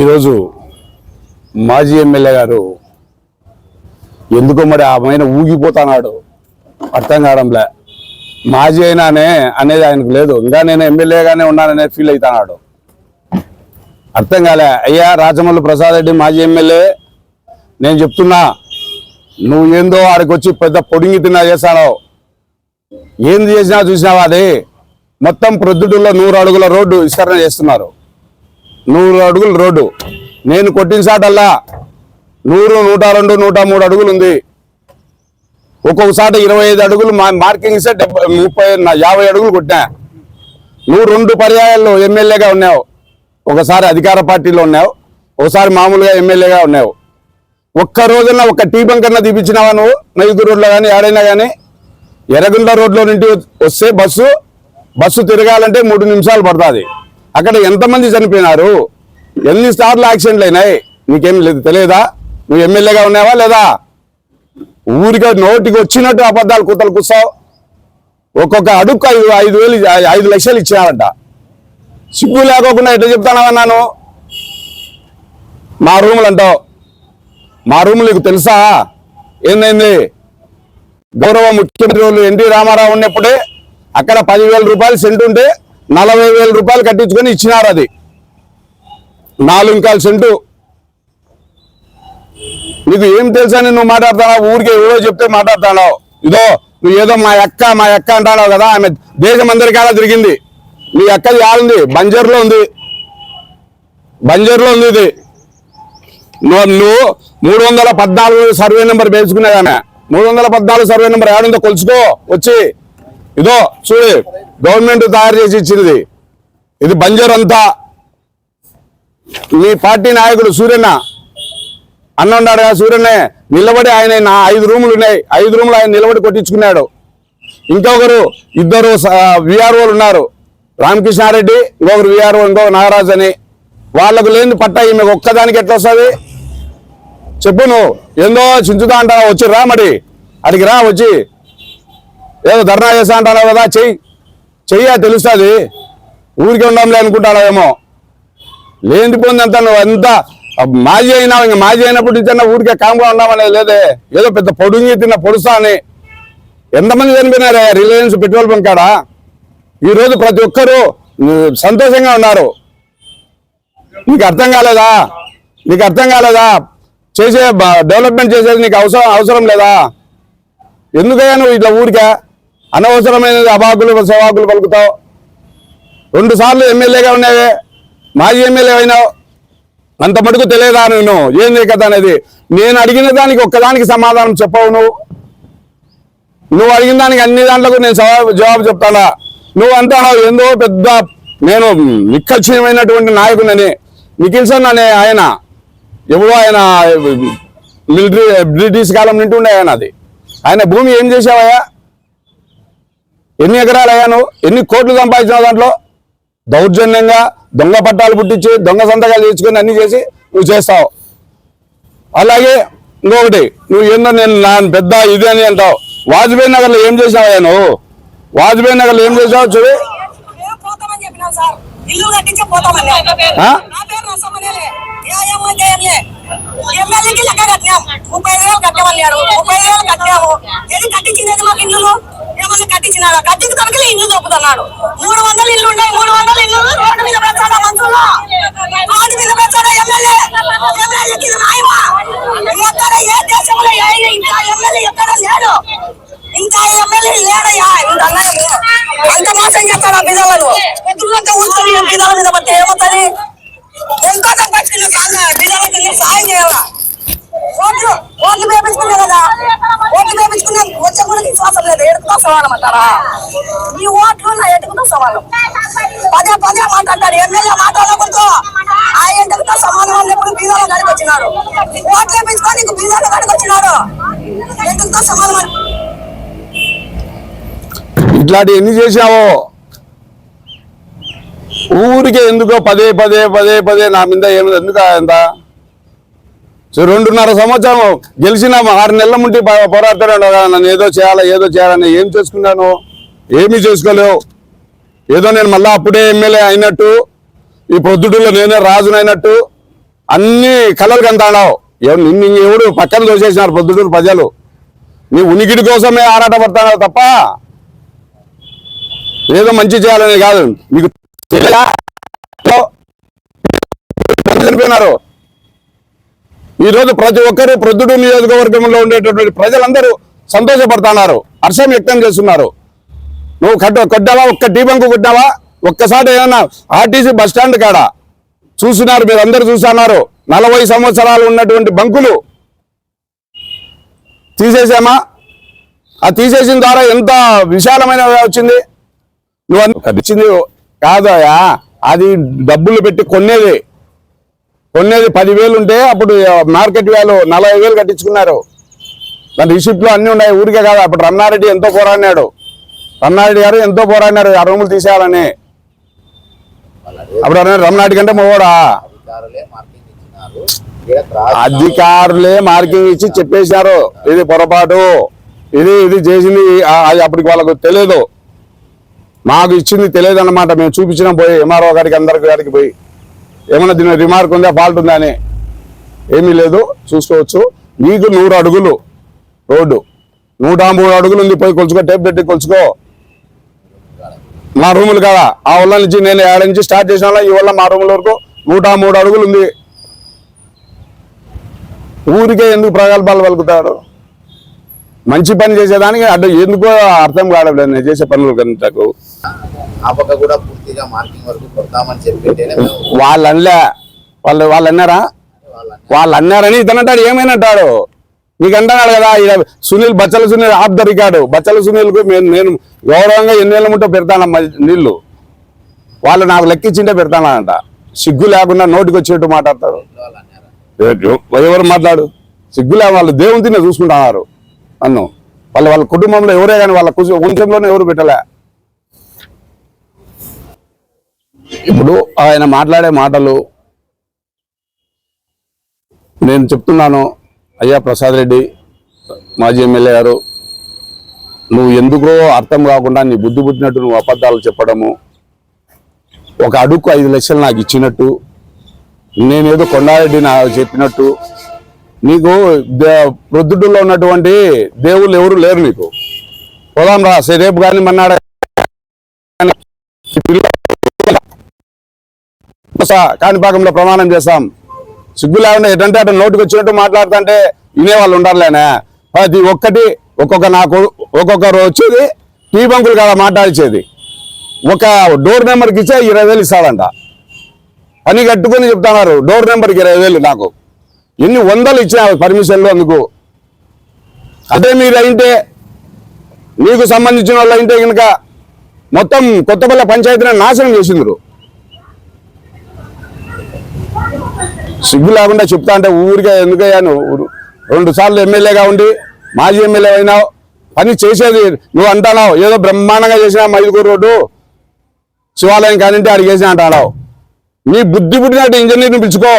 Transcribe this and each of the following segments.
ఈరోజు మాజీ ఎమ్మెల్యే గారు ఎందుకో మరి ఆమె ఊగిపోతున్నాడు? అర్థం కావడంలే. మాజీ అయినానే అనేది ఆయనకు లేదు. ఇంకా నేను ఎమ్మెల్యేగానే ఉన్నాననే ఫీల్ అవుతున్నాడు. అర్థం కాలే. అయ్యా రాజమల్లి ప్రసాద్ రెడ్డి మాజీ ఎమ్మెల్యే నేను చెప్తున్నా నువ్వు ఏందో ఆడికి వచ్చి పెద్ద పొడిగి తిన్నా చేశాను ఏంది చేసినా చూసినావా అది? మొత్తం ప్రొద్దుటూరులో నూరు అడుగుల రోడ్డు విస్తరణ చేస్తున్నారు. నూరు అడుగులు రోడ్డు. నేను కొట్టిన సాటల్లా నూరు నూట రెండు నూట మూడు అడుగులు ఉంది ఒక్కొక్కసారి ఇరవై ఐదు అడుగులు మా మార్కింగ్ ఇస్తే డెబ్బై ముప్పై యాభై అడుగులు కొట్టా నువ్వు రెండు పర్యాయాల్లో ఎమ్మెల్యేగా ఉన్నావు. ఒకసారి అధికార పార్టీలో ఉన్నావు. ఒకసారి మామూలుగా ఎమ్మెల్యేగా ఉన్నావు. ఒక్క రోజున ఒక టీ బంక్ అన్న తీపించినావా నువ్వు? నైదు రోడ్లో కానీ ఏడైనా కానీ ఎర్రగుండ రోడ్లో నుండి వస్తే బస్సు బస్సు తిరగాలంటే మూడు నిమిషాలు పడుతుంది. అక్కడ ఎంతమంది చనిపోయినారు? ఎన్ని సార్లు యాక్సిడెంట్లు అయినాయి? నీకేం లేదు తెలియదా? నువ్వు ఎమ్మెల్యేగా ఉన్నావా లేదా? ఊరిగా నోటికి వచ్చినట్టు అబద్ధాలు కూతలు కూర్చోవు ఒక్కొక్క అడుక్కు ఐదు ఐదు వేలు ఐదు లక్షలు ఇచ్చినారంట. సిగ్గు లేకోకుండా ఎట్లా చెప్తానన్నాను మా రూములు అంటావు. మా రూములు నీకు తెలుసా? ఏందైంది? గౌరవ ముఖ్యమంత్రి వాళ్ళు ఎన్టీ రామారావు ఉన్నప్పుడే అక్కడ పదివేల రూపాయలు సెంటు ఉంటే నలభై వేల రూపాయలు కట్టించుకొని ఇచ్చినారు అది. నాలుగు ఇంకాల సెంటు. నీకు ఏం తెలుసా నువ్వు మాట్లాడుతున్నావు? ఊరికే ఏదో చెప్తే మాట్లాడుతున్నావు. ఇదో నువ్వు ఏదో మా అక్క మా అక్క అంటాడావు కదా ఆమె దేశం అందరికాడ తిరిగింది. నీ అక్కది ఆడుంది బంజర్లో ఉంది. బంజర్లో ఉంది ఇది. నువ్వు మూడు వందల పద్నాలుగు సర్వే నెంబర్ వేసుకునేది ఆమె. మూడు వందల పద్నాలుగు సర్వే నెంబర్ ఏడుందో కొలుచుకో వచ్చి. ఇదో చూడు. గవర్నమెంట్ తయారు చేసి ఇచ్చింది. ఇది బంజర్ అంతా. మీ పార్టీ నాయకుడు సూర్యన్న అన్న ఉన్నాడు కదా సూర్యనే నిలబడి ఆయన నా ఐదు రూములు ఉన్నాయి. ఐదు రూములు ఆయన నిలబడి కొట్టించుకున్నాడు. ఇంకొకరు ఇద్దరు విఆర్ఓలు ఉన్నారు. రామకృష్ణారెడ్డి ఇంకొకరు విఆర్ఓ ఇంకొక నాగరాజ్ అని. వాళ్ళకు లేని పట్టా ఈమె ఒక్కదానికి ఎట్లా వస్తుంది? చెప్పు నువ్వు. ఏందో చించుతా అంటావా? వచ్చి రా మరి. అడిగి రా వచ్చి. ఏదో ధర్నా చేస్తా అంటావు? కదా చెయ్యి. చెయ్య తెలుస్తుంది. ఊరికి ఉండంలే అనుకుంటాడేమో. లేని పొందంతా నువ్వు అంతా మాజీ అయినావు ఇంకా మాజీ అయినప్పుడు నుంచి ఊరికే కామ్గా ఉండమనేది లేదే. ఏదో పెద్ద పొడుంగి తిన్న పొడుస్తా అని ఎంతమంది చనిపోయినారే రిలయన్స్ పెట్రోల్ బంక్ కాడ? ఈరోజు ప్రతి ఒక్కరూ సంతోషంగా ఉన్నారు. నీకు అర్థం కాలేదా? నీకు అర్థం కాలేదా? చేసే డెవలప్మెంట్ చేసేది నీకు అవసరం అవసరం లేదా? ఎందుకయ్యా నువ్వు ఇట్లా ఊరికే? అనవసరమైనది అబాకులు సవాకులు పలుకుతావు. రెండు సార్లు ఎమ్మెల్యేగా ఉన్నావే మాజీ ఎమ్మెల్యే అయినావు. అంత మటుకు తెలియదా నేను? ఏంది కదా అనేది? నేను అడిగిన దానికి ఒక్కదానికి సమాధానం చెప్పవు నువ్వు. నువ్వు అడిగిన దానికి అన్ని దాంట్లో నేను జవాబు జవాబు చెప్తానా? నువ్వు అంటావు ఏందో పెద్ద నేను నిక్కచ్చినమైనటువంటి నాయకుడని నిఖిల్సన్ అనే ఆయన ఎవరో ఆయన మిలిటరీ బ్రిటిష్ కాలం నుండి ఉండే ఆయన అది. ఆయన భూమి ఏం చేసావయ్యా ఎన్ని ఎకరాలు అయ్యా నువ్వు ఎన్ని కోట్లు సంపాదించావు దాంట్లో? దౌర్జన్యంగా దొంగ పట్టాలు పుట్టించి దొంగ సంతకాలు తెచ్చుకొని అన్ని చేసి నువ్వు చేస్తావు. అలాగే ఇంకొకటి నువ్వు ఏందో నేను నా పెద్ద ఇది అని అంటావు. వాజ్పేయి నగర్లో ఏం చేసావయ్యా నువ్వు? వాజ్పేయి నగర్లో ఏం చేసావు చూడు. ఇల్లు కట్టించి పోతామని ఏమో ఎమ్మెల్యేకి లెక్క కట్టినాం. ముప్పై వేలు ముప్పై వేలు కట్టాము ఏది కట్టించినది మాకు ఇల్లు ఏమన్నా కట్టించినాడా కట్టించి తనకి ఇల్లు దొప్పుతున్నాడు మూడు వందలు ఇల్లు ఉన్నాయి మూడు వందల ఇల్లు రోడ్డు మీద పెంచాడా మనుషులు రోడ్డు మీద పెంచాడా ఎమ్మెల్యే? ఎమ్మెల్యేకి ఇది న్యాయమా? ఎక్కడ ఏ దేశంలో ఇంకా ఎమ్మెల్యే ఎక్కడ లేడు. ఇంకా ఎమ్మెల్యే లేడయ్యా. ఇంత అంత మోసం చేస్తాడు ఆ బిడ్డలను ఊరుకొని బిడ్డల మీద పడితే ఏమవుతుంది? ఎంతో సంపాదించుకున్న కాదు. బిడ్డలకి సాయం చేయాలా ఓట్లు ఓట్లు వేపించుకున్నా కదా. ఓట్లు వేపించుకున్నా వచ్చే కూడా విశ్వాసం లేదు. ఎడుకుతో సవాలం అంటారా ఈ ఓట్లు నా ఎడుకుతో సవాలం. పదే పదే మాట్లాడతాడు. ఎమ్మెల్యే మాట్లాడకూడదు ఆ ఎంటకుతో సమానం అన్నప్పుడు బీదాలు గడికి వచ్చినాడు ఓట్లు వేపించుకొని నీకు బీదాలు గడికి వచ్చినాడు ఎంటుకతో సమానం ఇట్లాంటి ఎన్ని చేశావో? ఊరికే ఎందుకో పదే పదే పదే పదే నా మీద ఏమి ఎందుకు ఎంత సో రెండున్నర సంవత్సరం గెలిచిన ఆరు నెలల ముందు పో- నన్ను ఏదో చేయాలా ఏదో చేయాలని ఏం చేసుకున్నాను? ఏమీ చేసుకోలేవు. ఏదో నేను మళ్ళీ అప్పుడే ఎమ్మెల్యే అయినట్టు ఈ పొద్దుటూరులో నేనే రాజునైనట్టు అన్ని కళలు కంటాడావు. నిన్ను ఎవడు పక్కన దోసేసినారు పొద్దుటూరు ప్రజలు? నీ ఉనికిడి కోసమే ఆరాటపడతావు తప్ప ఏదో మంచి చేయాలని కాదు. మీకు చనిపోయినారు. ఈ రోజు ప్రతి ఒక్కరు ప్రొద్దుటూరు నియోజకవర్గంలో ఉండేటటువంటి ప్రజలందరూ సంతోషపడుతున్నారు. హర్షం వ్యక్తం చేస్తున్నారు. నువ్వు కట్ట కొట్టావా? ఒక్క టీ బంకు కొట్టావా? ఒక్కసారి ఏమన్నా ఆర్టీసీ బస్ స్టాండ్ కాడ చూసినారు మీరు అందరు చూస్తున్నారు. నలభై సంవత్సరాలు ఉన్నటువంటి బంకులు తీసేసామా? ఆ తీసేసిన ద్వారా ఎంత విశాలమైన వచ్చింది? నువ్వు ఇచ్చింది కాదయా అది డబ్బులు పెట్టి కొనేది కొనేది పదివేలు ఉంటే అప్పుడు మార్కెట్ వాల్యూ నలభై వేలు కట్టించుకున్నారు. దాని రిసిప్ట్లు అన్ని ఉన్నాయి ఊరికే కాదు అప్పుడు రన్నారెడ్డి ఎంతో పోరాడినాడు. రమణారెడ్డి గారు ఎంతో పోరాడినారు ఆ రూములు తీసేయాలని. అప్పుడు అన్నారు రమణారెడ్డి కంటే మోడా అధికారులే మార్కింగ్ ఇచ్చి చెప్పేశారు. ఇది పొరపాటు. ఇది ఇది చేసింది అప్పటికి వాళ్ళకు తెలియదు మాకు ఇచ్చింది తెలియదు అన్నమాట మేము చూపించినాం పోయి ఎంఆర్ఓ గారికి అందరికి గారికి పోయి. ఏమన్నా దీని రిమార్క్ ఉందా ఫాల్ట్ ఉందా అని. ఏమీ లేదు చూసుకోవచ్చు. నీకు నూరు అడుగులు రోడ్డు. నూట మూడు అడుగులు ఉంది పోయి కొలుచుకో టేప్ పెట్టి కొలుచుకో. మా రూములు కదా ఆ వల్ల నుంచి నేను ఏడ నుంచి స్టార్ట్ చేసిన ఈ వల్ల మా రూముల వరకు నూట మూడు అడుగులు ఉంది. ఊరికే ఎందుకు ప్రగల్భాలు పలుకుతాడు మంచి పని చేసేదానికి అడ్డు ఎందుకో అర్థం కావడం లేదు నేను చేసే పనులు మేము వాళ్ళు అనలే వాళ్ళు వాళ్ళు అన్నారా వాళ్ళు అన్నారని ఇతను అంటాడు ఏమైనా అంటాడు? నీకు అంటున్నాడు కదా సునీల్ బచ్చల సునీల్ ఆఫ్ ద రికార్డు. బచ్చల సునీల్కు నేను నేను గౌరవంగా ఎన్నేళ్ళ ముంటో పెడతాను నీళ్ళు వాళ్ళు నాకు లెక్కించింటే పెడతానంట. సిగ్గు లేకుండా నోటికి వచ్చేట్టు ఎవ- ఎవరు మాట్లాడు? సిగ్గులే వాళ్ళు దేవుని చూసుకుంటున్నారు. నన్ను వాళ్ళ వాళ్ళ కుటుంబంలో ఎవరే కానీ వాళ్ళ కుసు- వంశంలోనే ఎవరు పెట్టలే. ఇప్పుడు ఆయన మాట్లాడే మాటలు నేను చెప్తున్నాను అయ్యా ప్రసాద్ రెడ్డి మాజీ ఎమ్మెల్యే గారు నువ్వు ఎందుకో అర్థం కాకుండా నీ బుద్ధి పుట్టినట్టు నువ్వు అబద్ధాలు చెప్పడము ఒక అడుగు ఐదు లక్షలు నాకు ఇచ్చినట్టు నేనేదో కొండారెడ్డి నాకు చెప్పినట్టు నీకు దే- ప్రొద్దుటూరులో ఉన్నటువంటి దేవుళ్ళు ఎవరు లేరు నీకు. పోదాం రా సరే రేపు కానీ మన్నాడు కాణిపాకంలో ప్రమాణం చేస్తాం. సిగ్గు లేకుండా ఎటంటే అటు నోటికి వచ్చినట్టు మాట్లాడుతుంటే వినేవాళ్ళు ఉండాలిలేనా. అది ఒక్కటి ఒక్కొక్క నాకు ఒక్కొక్కరు వచ్చేది టీ బంకులు కాడ మాట్లాడిచేది ఒక డోర్ నెంబర్కి ఇచ్చే ఇరవై వేలు ఇస్తాడంట. పని కట్టుకొని చెప్తున్నారు డోర్ నెంబర్కి ఇరవై వేలు నాకు. ఎన్ని వందలు ఇచ్చిన పర్మిషన్లు అందుకు. అదే మీరు అయింటే మీకు సంబంధించిన వాళ్ళు అయితే కనుక మొత్తం కొత్తపల్లి పంచాయతీని నాశనం చేసిండ్రు. సిగ్గు లేకుండా చెప్తా అంటే ఊరికే ఎందుకయ్యాను రెండు సార్లు ఎమ్మెల్యేగా ఉండి మాజీ ఎమ్మెల్యే అయినావు పని చేసేది నువ్వు అంటున్నావు ఏదో బ్రహ్మాండంగా చేసినా మైదుకూరు రోడ్డు శివాలయం కానింటే అడిగేసి అంటున్నావు నీ బుద్ధి పుట్టినట్టు ఇంజనీర్ని పిలుచుకో.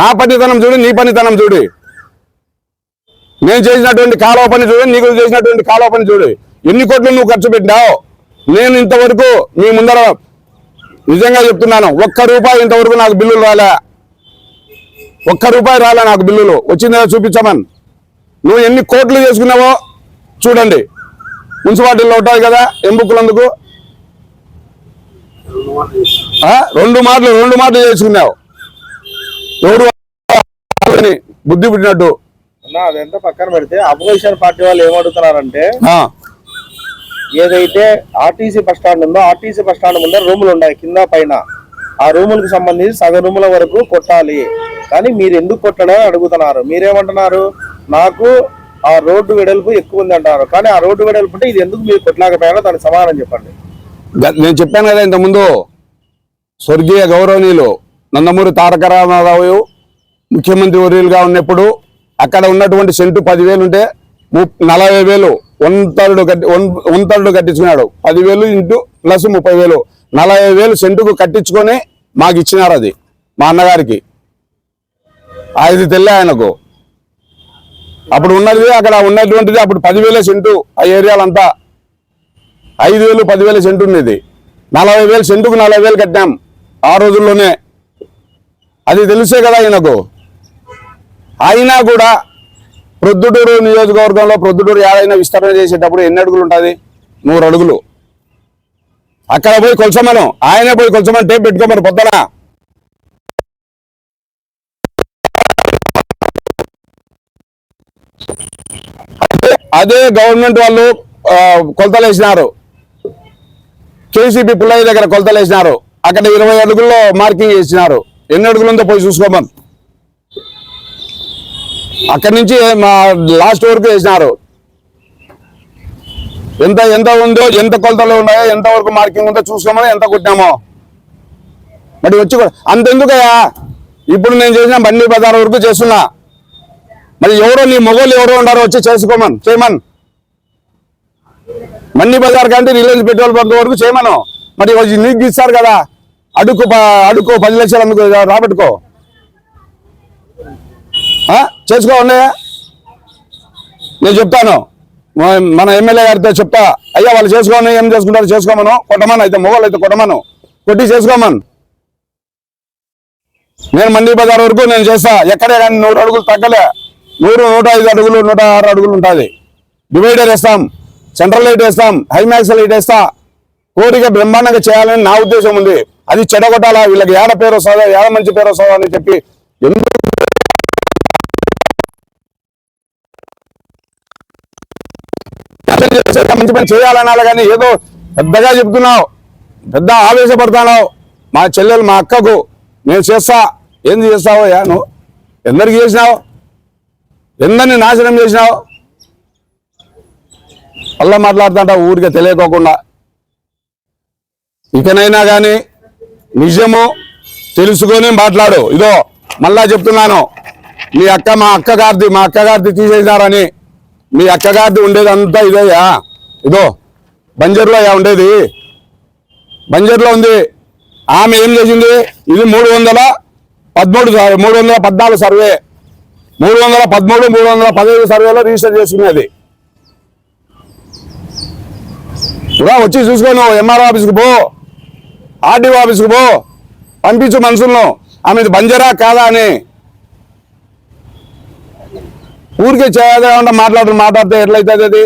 నా పనితనం చూడు నీ పనితనం చూడు. నేను చేసినటువంటి కాలువ పని చూడు నీకు చేసినటువంటి కాలువ పని చూడు. ఎన్ని కోట్లు నువ్వు ఖర్చు పెట్టినావు? నేను ఇంతవరకు మీ ముందర నిజంగా చెప్తున్నాను ఒక్క రూపాయి ఇంతవరకు నాకు బిల్లులు రాలే. ఒక్క రూపాయి రాలే నాకు బిల్లులు. వచ్చిందా చూపించమని. నువ్వు ఎన్ని కోట్లు చేసుకున్నావో చూడండి. మున్సిపాలిటీలో ఉంటాయి కదా ఎంబుక్కులందుకు రెండు మాటలు రెండు మాటలు చేసుకున్నావు. అని బుద్ధి పుట్టినట్టు? అదంతా పక్కన పెడితే అపోజిషన్ పార్టీ వాళ్ళు ఏమడుగుతున్నారంటే ఏదైతే ఆర్టీసీ బస్ స్టాండ్ ఉందో ఆర్టీసీ బస్ స్టాండ్ ముందర రూములు ఉన్నాయి కింద పైన. ఆ రూములకు సంబంధించి సగం రూముల వరకు కొట్టాలి. కానీ మీరు ఎందుకు కొట్టడం అడుగుతున్నారు. మీరేమంటున్నారు? నాకు ఆ రోడ్డు వెడల్పు ఎక్కువ ఉంది అంటారు. కానీ ఆ రోడ్డు వెడల్పు ఉంటే ఇది ఎందుకు మీరు కొట్టలేకపోయారో దానికి సమాధానం చెప్పండి. నేను చెప్పాను కదా ఇంతకుముందు. స్వర్గీయ గౌరవనీయులు నందమూరి తారక రామారావు ముఖ్యమంత్రి వర్యులుగా ఉన్నప్పుడు అక్కడ ఉన్నటువంటి సెంటు పదివేలు ఉంటే ము- నలభై వేలు వంతరుడు కట్టి వన్- వంతరుడు కట్టించుకున్నాడు. పదివేలు ఇంటూ ప్లస్ ముప్పై వేలు. నలభై వేలు సెంటుకు కట్టించుకొని మాకు ఇచ్చినారు అది మా అన్నగారికి. అది తెల్లే ఆయనకు. అప్పుడు ఉన్నది అక్కడ ఉన్నటువంటిది అప్పుడు పదివేల సెంటు ఆ ఏరియాలంతా. ఐదు వేలు పదివేల సెంటు ఉండేది నలభై వేలు సెంటుకు నలభై వేలు కట్టాం ఆ రోజుల్లోనే అది తెలుసే కదా ఈయనకు. అయినా కూడా ప్రొద్దుటూరు నియోజకవర్గంలో ప్రొద్దుటూరు ఏదైనా విస్తరణ చేసేటప్పుడు ఎన్ని అడుగులు ఉంటుంది? నూరు అడుగులు. అక్కడ పోయి కొలసమను. ఆయనే పోయి కొలసమని టేప్ పెట్టుకోమని పొద్దున. అదే- గవర్నమెంట్ వాళ్ళు కొలతలు వేసినారు కేసీపీ పుల్లయ్య దగ్గర కొలతలు వేసినారు అక్కడ ఇరవై అడుగుల్లో మార్కింగ్ వేసినారు ఎన్ని అడుగులు ఉందో పోయి చూసుకోమని. అక్కడి నుంచి మా లాస్ట్ వరకు వేసినారు. ఎంత ఎంత ఉందో ఎంత కొలతలు ఉన్నాయో ఎంత వరకు మార్కింగ్ ఉందో చూసుకోమని ఎంత కొట్టామో మరి వచ్చి కూడా- అంతెందుకయ్యా? ఇప్పుడు నేను చేసిన బండి బజార్ వరకు చేస్తున్నా. మరి ఎవరో నీ మొగోళ్ళు ఎవరో ఉన్నారో వచ్చి చేసుకోమని చేయమని. మన్ని బజార్ కంటే రిలయన్స్ పెట్రోల్ బంక్ వరకు చేయమను. మరి నీకు ఇస్తారు కదా. అడుగు ప- అడుక్కో పది లక్షలు అందుకు రాబట్టుకో. చేసుకో ఉన్నాయా నేను చెప్తాను. మన- ఎమ్మెల్యే గారితో చెప్తా. అయ్యా వాళ్ళు చేసుకోమని ఏం చేసుకుంటారు? చేసుకోమను. కొట్టమను అయితే మొగోళ్ళు అయితే కొట్టమను. కొట్టి చేసుకోమను. నేను మండి బజార్ వరకు నేను చేస్తా. ఎక్కడే కానీ నూరు అడుగులు తగ్గలే. నూరు నూట ఐదు అడుగులు నూట ఆరు అడుగులు ఉంటుంది. డివైడర్ వేస్తాం. సెంట్రల్ లైట్ వేస్తాం. హైమాక్స్ లైట్ వేస్తా. కోరిక బ్రహ్మాండంగా చేయాలని నా ఉద్దేశం ఉంది. అది చెడగొట్టాలా? వీళ్ళకి ఏడ పేరు వస్తుందా? ఏడ మంచి పేరు వస్తుందా అని చెప్పి ఎందుకు మంచి పని చేయాలనాలి కానీ ఏదో పెద్దగా చెప్తున్నావు పెద్ద ఆవేశపడుతున్నావు మా చెల్లెలు మా అక్కకు నేను చేస్తా. ఏంది చేస్తావో యా? నువ్వు ఎందరికి చేసినావు? ఎందరిని నాశనం చేసినావు? అలా మాట్లాడుతుంటా ఊరికే తెలియకోకుండా. ఇకనైనా కానీ నిజము తెలుసుకొని మాట్లాడు. ఇదో మళ్ళా చెప్తున్నాను. మీ అక్క మా అక్కగారిది మా అక్కగారిది తీసేసినారని. మీ అక్కగారిది ఉండేదంతా ఇదేయా? ఇదో బంజర్లో ఉండేది. బంజర్లో ఉంది. ఆమె ఏం చేసింది? ఇది మూడు వందల పదమూడు మూడు వందల పద్నాలుగు సర్వే. మూడు వందల పదమూడు మూడు వందల పదహైదు సర్వేలో రిజిస్టర్ చేసుకునేది ఇలా వచ్చి చూసుకోను ఎంఆర్ఓ ఆఫీస్కి పో. ఆర్డీఓ ఆఫీస్కి పో. పంపించు మనుషులను. ఆమె బంజరా కాదా అని. ఊరికే చేయకుండా మాట్లాడు మాట్లాడితే ఎట్లయితుంది అది.